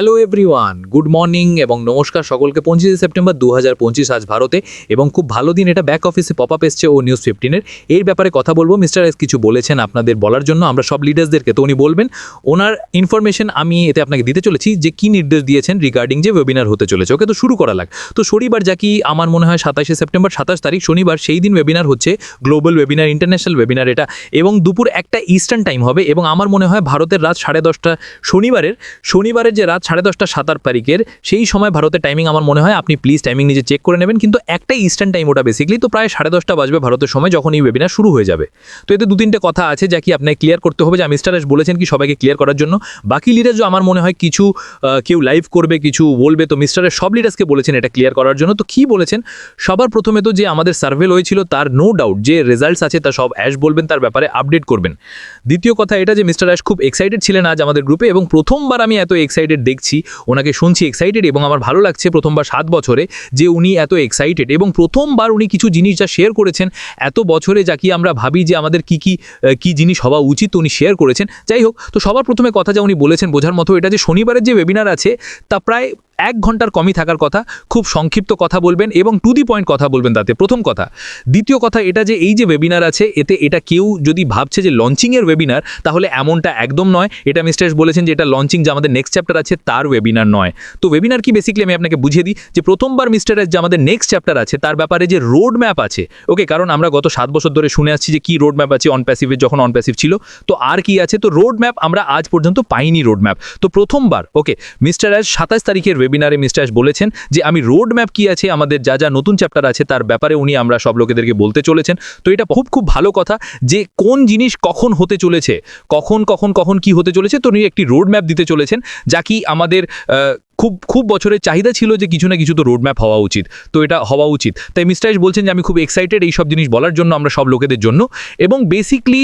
Hello everyone good morning এবং নমস্কার সকলকে পঁচিশে সেপ্টেম্বর দু হাজার পঁচিশ আজ ভারতে এবং খুব ভালো দিন এটা ব্যাক অফিসে পপ আপ এসছে ও নিউজ ফিফটিনের এর। ব্যাপারে কথা বলব মিস্টার এস কিছু বলেছেন আপনাদের বলার জন্য, আমরা সব লিডার্সদেরকে তো উনি বলবেন। ওনার ইনফরমেশন আমি এতে আপনাকে দিতে চলেছি যে কী নির্দেশ দিয়েছেন রিগার্ডিং যে ওয়েবিনার হতে চলেছে। ওকে, তো শুরু করা লাগ তো শনিবার যা কি আমার মনে হয় সাতাশে সেপ্টেম্বর সাতাশ তারিখ, শনিবার সেই দিন ওয়েবিনার হচ্ছে গ্লোবাল ওয়েবিনার ইন্টারন্যাশনাল ওয়েবিনার এটা। এবং দুপুর একটা ইস্টার্ন টাইম হবে এবং আমার মনে হয় ভারতের রাত সাড়ে দশটা শনিবারের শনিবারের যে রাত সাড়ে দশটা সাতার তারিখের সেই সময় ভারতের টাইমিং আমার মনে হয়, আপনি প্লিজ টাইমিং নিজে চেক করে নেবেন। কিন্তু একটা ইস্টার্ন টাইম ওটা বেসিক্যালি তো প্রায় সাড়ে দশটা বাজবে ভারতের সময় যখন এই ওয়েবিনার শুরু হয়ে যাবে। তো এতে দু তিনটে কথা আছে যা কি আপনাকে ক্লিয়ার করতে হবে যে মিস্টার এস বলেছেন কি সবাইকে ক্লিয়ার করার জন্য। বাকি লিডার্সও আমার মনে হয় কিছু কেউ লাইভ করবে, কিছু বলবে, তো মিস্টারের সব লিডার্সকে বলেছেন এটা ক্লিয়ার করার জন্য। তো কি বলেছেন? সবার প্রথমে তো যে আমাদের সার্ভে হয়েছিল তার নো ডাউট যে রেজাল্টস আছে তা সব অ্যাশ বলবেন, তার ব্যাপারে আপডেট করবেন। দ্বিতীয় কথা এটা যে মিস্টার অ্যাশ খুব এক্সাইটেড ছিলেন আজ আমাদের গ্রুপে এবং প্রথমবার আমি এত এক্সাইটেড দেখছি ওনাকে শুনছি এক্সাইটেড এবং আমার ভালো লাগছে প্রথমবার সাত বছরে যে উনি এত এক্সাইটেড এবং প্রথমবার উনি কিছু জিনিস যা শেয়ার করেছেন, এত বছরে যা কি আমরা ভাবি যে আমাদের কি কি কী জিনিস হওয়া উচিত উনি শেয়ার করেছেন। যাই হোক, তো সবার প্রথমে কথা যা উনি বলেছেন বোঝার মতো এটা যে শনিবারের যে ওয়েবিনার আছে, তা প্রায় এক ঘণ্টার কমই থাকার কথা, খুব সংক্ষিপ্ত কথা বলবেন এবং টু দি পয়েন্ট কথা বলবেন তাতে। প্রথম কথা। দ্বিতীয় কথা এটা যে এই যে ওয়েবিনার আছে, এতে এটা কেউ যদি ভাবছে যে লঞ্চিংয়ের ওয়েবিনার তাহলে এমনটা একদম নয়। এটা মিস্টার বলেছেন যে এটা লঞ্চিং যে আমাদের নেক্সট চ্যাপ্টার আছে, তার ওয়েবিনার নয়। তো ওয়েবিনার কি বেসিক্যালি আমি আপনাকে বুঝিয়ে দিই যে প্রথমবার মিস্টার যে আমাদের নেক্সট চ্যাপ্টার আছে, তার ব্যাপারে যে রোড ম্যাপ আছে ওকে কারণ আমরা গত সাত বছর ধরে শুনে আসছি যে কি রোড ম্যাপ আছে অন প্যাসিভের যখন অন প্যাসিভ ছিল, তো আর কি আছে? তো রোড ম্যাপ আমরা আজ পর্যন্ত পাইনি রোড ম্যাপ তো প্রথমবার ওকে মিস্টার অ্যাশ সাতাশ তারিখের ওয়েবিনারে মিস্টার বলেছেন যে আমি রোড ম্যাপ কী আছে, আমাদের যা যা নতুন চ্যাপ্টার আছে, তার ব্যাপারে উনি আমরা সব লোকেদেরকে বলতে চলেছেন। তো এটা খুব খুব ভালো কথা যে কোন জিনিস কখন হতে চলেছে, কখন কখন কখন কি হতে চলেছে, তো উনি একটি রোড ম্যাপ দিতে চলেছেন, যা কি আমাদের খুব খুব বছরের চাহিদা ছিল যে কিছু না কিছু তো রোড ম্যাপ হওয়া উচিত। তো এটা হওয়া উচিত। তাই মিস্টার এস বলছেন যে আমি খুব এক্সাইটেড এই সব জিনিস বলার জন্য আমরা সব লোকেদের জন্য। এবং বেসিকলি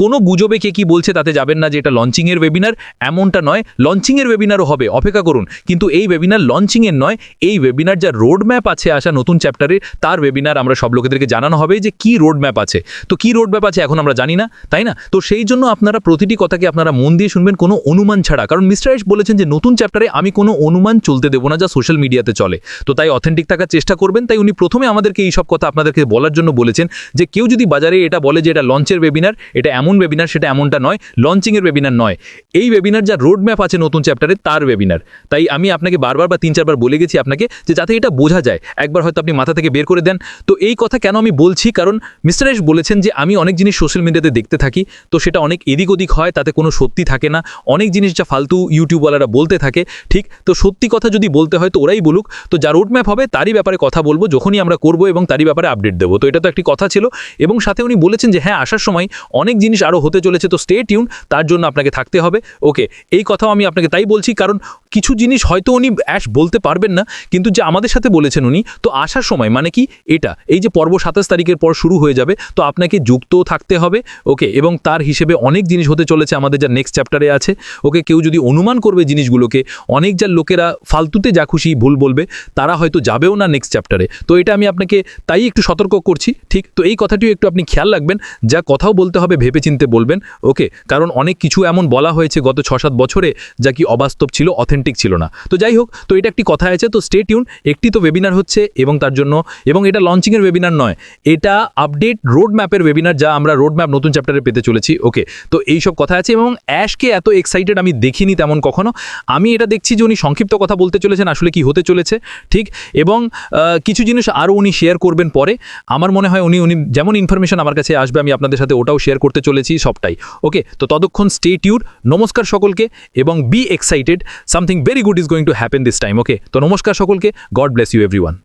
কোনো গুজবে কে কি বলছে তাতে যাবেন না যে এটা লঞ্চিংয়ের ওয়েবিনার এমনটা নয়। লঞ্চিংয়ের ওয়েবিনারও হবে, অপেক্ষা করুন। কিন্তু এই ওয়েবিনার লঞ্চিংয়ের নয়, এই ওয়েবিনার যা রোড ম্যাপ আছে আসা নতুন চ্যাপ্টারে তার ওয়েবিনার আমরা সব লোকেদেরকে জানানো হবে যে কি রোড ম্যাপ আছে। তো কি রোড ম্যাপ আছে এখন আমরা জানি না, তাই না? তো সেই জন্য আপনারা প্রতিটি কথাকে আপনারা মন দিয়ে শুনবেন, কোনো অনুমান ছাড়া। কারণ মিস্টার বলেছেন যে নতুন চ্যাপ্টারে আমি কোনো অনুমান চলতে দেবো না, যা সোশ্যাল মিডিয়াতে চলে। তো তাই অথেন্টিক থাকার চেষ্টা করবেন। তাই উনি প্রথমে আমাদেরকে এই সব কথা আপনাদেরকে বলার জন্য বলেছেন যে, কেউ যদি বাজারে এটা বলে যে, এটা লঞ্চের ওয়েবিনার এটা এমন ওয়েবিনার সেটা এমনটা নয় লঞ্চিংয়ের ওয়েবিনার নয়। এই ওয়েবিনার যা রোড ম্যাপ আছে নতুন চ্যাপ্টারে তার ওয়েবিনার তাই আমি আপনাকে বারবার বা তিন চারবার বলে গেছি আপনাকে যে, যাতে এটা বোঝা যায়। একবার হয়তো আপনি মাথা থেকে বের করে দেন। তো এই কথা কেন আমি বলছি? কারণ মিস্টার এস বলেছেন যে, আমি অনেক জিনিস সোশ্যাল মিডিয়াতে দেখতে থাকি। তো সেটা অনেক এদিক ওদিক হয়, তাতে কোনো সত্যি থাকে না। অনেক জিনিস যা ফালতু ইউটিউবওয়ালারা বলতে থাকে, ঠিক? তো সত্যি কথা যদি বলতে হয় তো ওরাই বলুক, তো যা রোড ম্যাপ হবে তারই ব্যাপারে কথা বলব, যখনই আমরা করব এবং তারই ব্যাপারে আপডেট দেবো। তো এটা তো একটি কথা ছিল এবং সাথে উনি বলেছেন যে হ্যাঁ আসার সময় অনেক জিনিস আরও হতে চলেছে, তো স্টে টিউন তার জন্য আপনাকে থাকতে হবে। ওকে, এই কথাও আমি আপনাকে তাই বলছি, কারণ কিছু জিনিস হয়তো উনি অ্যাশ বলতে পারবেন না, কিন্তু যে আমাদের সাথে বলেছেন উনি, তো আসার সময় মানে কি এটা, এই যে পর্ব সাতাশ তারিখের পর শুরু হয়ে যাবে, তো আপনাকে যুক্তও থাকতে হবে, ওকে, এবং তার হিসেবে অনেক জিনিস হতে চলেছে আমাদের যা নেক্সট চ্যাপ্টারে আছে। ওকে, কেউ যদি অনুমান করবে জিনিসগুলোকে, অনেক যা লোকেরা ফালতুতে যা খুশি ভুল বলবে, তারা হয়তো যাবেও না নেক্সট চ্যাপ্টারে তো এটা আমি আপনাকে তাই একটু সতর্ক করছি, ঠিক? তো এই কথাটিও একটু আপনি খেয়াল রাখবেন, যা কথাও বলতে হবে, ভেবেচিন্তে বলবেন ওকে কারণ অনেক কিছু এমন বলা হয়েছে গত ছ সাত বছরে, যা কি অবাস্তব ছিল অথেন্টিক ছিল না। তো যাই হোক, তো এটা একটি কথা আছে, তো স্টে টিউন একটি তো ওয়েবিনার হচ্ছে, এবং তার জন্য, এবং এটা লঞ্চিংয়ের ওয়েবিনার নয়, এটা আপডেট রোড ম্যাপের ওয়েবিনার যা আমরা রোড ম্যাপ নতুন চ্যাপ্টারে পেতে চলেছি ওকে তো এই সব কথা আছে, এবং অ্যাশকে এত এক্সাইটেড আমি দেখিনি তেমন কখনো। আমি এটা দেখছি যে উনি সংক্ষিপ্ত কথা বলতে চলেছেন, আসলে কি হতে চলেছে, ঠিক? এবং কিছু জিনিস আরও উনি শেয়ার করবেন পরে। আমার মনে হয় উনি উনি যেমন ইনফরমেশন আমার কাছে আসবে, আমি আপনাদের সাথে ওটাও শেয়ার করতে চলেছি সবটাই। ওকে তো ততক্ষণ স্টে টিউর নমস্কার সকলকে, এবং be excited something very good is going to happen this time okay তো নমস্কার সকলকে গড ব্লেস ইউ এভরিওয়ান